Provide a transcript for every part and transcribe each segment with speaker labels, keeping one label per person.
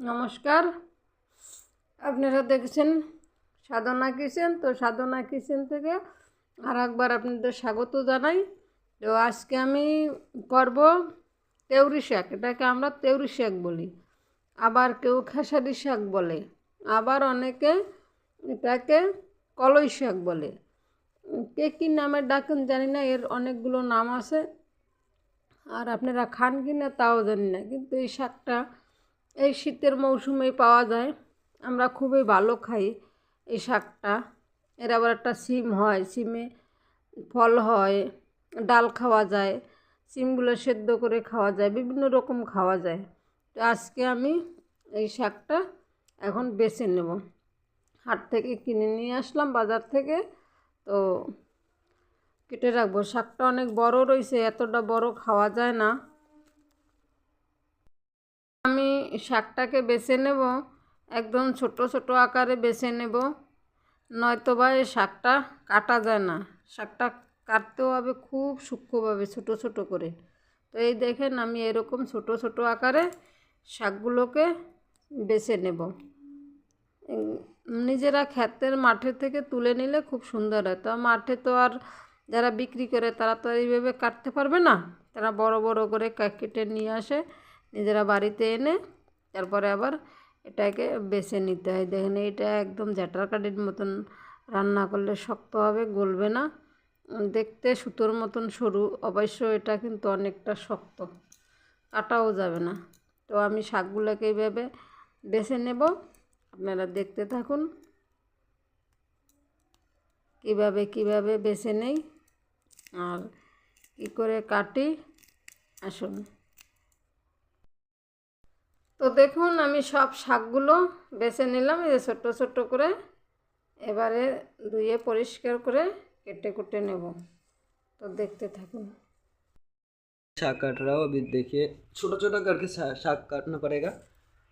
Speaker 1: নমস্কার। আপনারা দেখছেন সাধনা কিচেন। তো সাধনা কিচেন থেকে আর একবার আপনাদের স্বাগত জানাই। তো আজকে আমি করব তেউরি শাক। এটাকে আমরা তেউরি শাক বলি। আবার কেউ খেসারি শাক বলে। আবার অনেকে এটাকে কলই শাক বলে। কে কী নামে ডাকেন জানি না, এর অনেকগুলো নাম আছে। আর আপনারা খান কি না তাও জানি না। কিন্তু এই শাকটা এই শীতের মৌসুমেই পাওয়া যায়। আমরা খুবই ভালো খাই এই শাকটা। এর আবার একটা সিম হয়, সিমে ফল হয়, ডাল খাওয়া যায়, সিমগুলো সেদ্ধ করে খাওয়া যায়, বিভিন্ন রকম খাওয়া যায়। তো আজকে আমি এই শাকটা এখন বেছে নেব। হাট থেকে কিনে নিয়ে আসলাম বাজার থেকে। তো কেটে রাখব। শাকটা অনেক বড় রয়েছে, এতটা বড় খাওয়া যায় না। আমি শাকটাকে বেছে নেব, একদম ছোট ছোট আকারে বেছে নেব। নয়তো বা এই শাকটা কাটা যায় না। শাকটা কাটতেও হবে খুব সূক্ষ্মভাবে, ছোট ছোট করে। তো এই দেখেন আমি এরকম ছোট ছোট আকারে শাকগুলোকে বেছে নেব। নিজেরা ক্ষেতের মাঠে থেকে তুলে নিলে খুব সুন্দর হয়। তো মাঠে তো আর যারা বিক্রি করে তারা তো এইভাবে কাটতে পারবে না। তারা বড় বড় করে কেটে নিয়ে আসে। নিজেরা বাড়িতে এনে তারপরে আবার এটাকে বেছে নিতে হয়। দেখেন এটা একদম জ্যাটার কাঠির মতন রান্না করলে শক্ত হবে, গলবে না। দেখতে সুতোর মতন সরু, অবশ্য এটা কিন্তু অনেকটা শক্ত, কাটাও যাবে না। তো আমি শাকগুলোকে এইভাবে বেছে নেব। আপনারা দেখতে থাকুন কীভাবে কীভাবে বেছে নেই আর কী করে কাটি, আসুন। তো দেখুন আমি সব শাকগুলো বেছে নিলাম এই যে ছোট্ট ছোট্ট করে এবারে ধুয়ে পরিষ্কার করে কেটে কুটে নেব তো দেখতে থাকুন
Speaker 2: शाक काट रहा हूँ अभी देखिए छोटा छोटा करके शा- शाक काटना पड़ेगा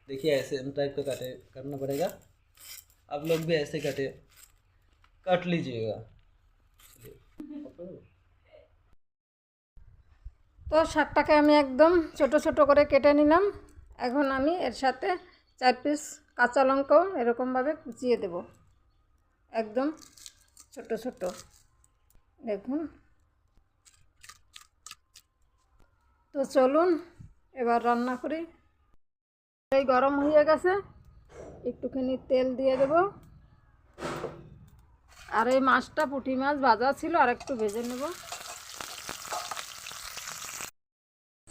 Speaker 2: देखिए ऐसे टाइप का काटे करना पड़ेगा आप लोग भी ऐसे काटे काट लीजिएगा
Speaker 1: তো শাকটাকে আমি একদম ছোট ছোট করে কেটে নিলাম এখন আমি এর সাথে চার পিস কাঁচা লঙ্কাও এরকমভাবে কুচিয়ে দেব। একদম ছোট ছোট। দেখুন। তো চলুন, এবার রান্না করি। এই গরম হয়ে গেছে, একটুখানি তেল দিয়ে দেব। আর এই মাছটা পুঁটি মাছ ভাজা ছিল আর একটু ভেজে নেব।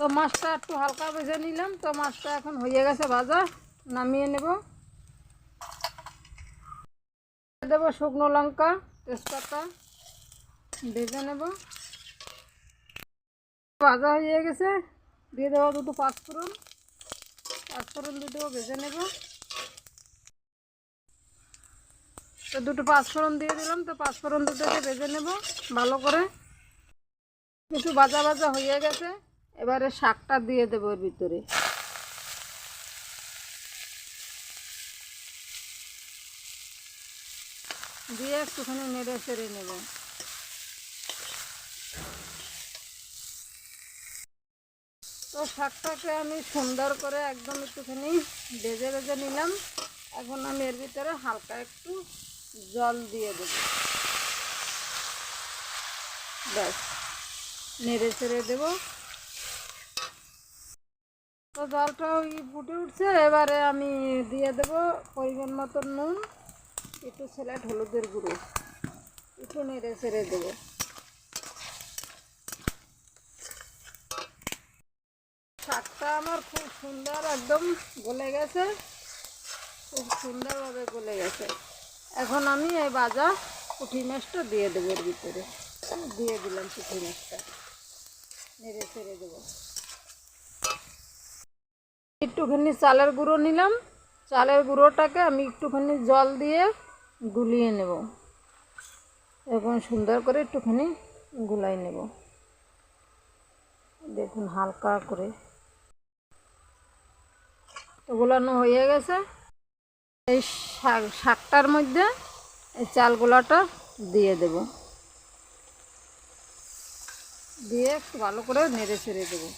Speaker 1: তো মাছটা একটু হালকা ভেজে নিলাম। তো মাছটা এখন হয়ে গেছে ভাজা, নামিয়ে নেব। দেবো শুকনো লঙ্কা, তেজপাতা, ভেজে নেব। ভাজা হয়ে গেছে। দিয়ে দেবো দুটো পাঁচফোড়ন। পাঁচফোড়ন দুটো ভেজে নেব। তো দুটো পাঁচফোড়ন দিয়ে দিলাম। তো পাঁচফোড়ন দুটোকে ভেজে নেব ভালো করে। কিছু ভাজা ভাজা হয়ে গেছে। এবারে শাকটা দিয়ে দেবো এর ভিতরে। দিয়ে একটুখানি নেড়ে চেড়ে নেব। তো শাকটাকে আমি সুন্দর করে একদম একটুখানি ভেজে ভেজে নিলাম। এখন আমি এর ভিতরে হালকা একটু জল দিয়ে দেবো। ব্যাস, নেড়ে চেড়ে দেবো। তো জলটা ওই ফুটে উঠছে, এবারে আমি দিয়ে দেব পরিমাণ মতো নুন, একটু স্যালাড, হলুদের গুঁড়ো। একটু নেড়ে ছেড়ে দেবো। শাকটা আমার খুব সুন্দর একদম গলে গেছে, খুব সুন্দরভাবে গলে গেছে। এখন আমি এই বাজা পুঁটি মাছটা দিয়ে দেবো এর ভিতরে। দিয়ে দিলাম পুঁটি মাছটা। নেড়ে ছেড়ে দেবো। একটুখানি চালের গুঁড়ো নিলাম। চালের গুঁড়োটাকে আমি একটুখানি জল দিয়ে গুলিয়ে নেব। এখন সুন্দর করে একটুখানি গুলাই নেব। দেখুন হালকা করে। গুলানো হয়ে গেছে। এই শাক, শাকটার মধ্যে এই চালগুলাটা দিয়ে দেব। দিয়ে একটু ভালো করে নেড়ে ছেড়ে দেবো।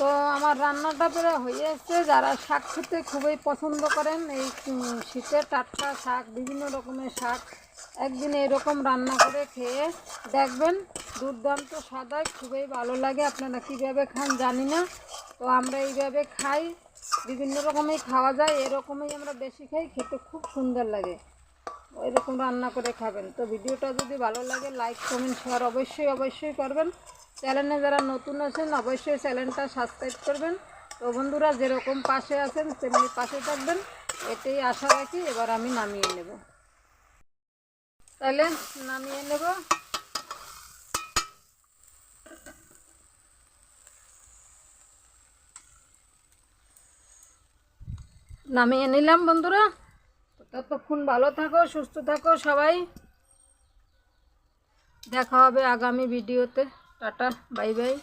Speaker 1: তো আমার রান্নাটা প্রায় হয়ে যারা শাক খেতে খুবই পছন্দ করেন, এই শীতের টাটকা শাক, বিভিন্ন রকমের শাক, একদিন এরকম রান্না করে খেয়ে দেখবেন দুর্দান্ত স্বাদ হয় খুবই ভালো লাগে। আপনারা কীভাবে খান জানি না। তো আমরা এইভাবে খাই, বিভিন্ন রকমের খাওয়া যায়, এরকমই আমরা বেশি খাই, খেতে খুব সুন্দর লাগে। এরকম রান্না করে খাবেন। তো ভিডিওটা যদি ভালো লাগে লাইক কমেন্ট শেয়ার অবশ্যই অবশ্যই করবেন। চ্যানেলে যারা নতুন আছেন, অবশ্যই চ্যানেলটা সাবস্ক্রাইব করবেন। তো বন্ধুরা, যেরকম পাশে আছেন, তেমনি পাশে থাকবেন। এটাই আশা রাখি, এবার আমি নামিয়ে নেব। তাহলে নামিয়ে নেব। নামিয়ে নিলাম বন্ধুরা। ততক্ষণ ভালো থাকো, সুস্থ থাকো সবাই। দেখা হবে আগামী ভিডিওতে। Tata bye bye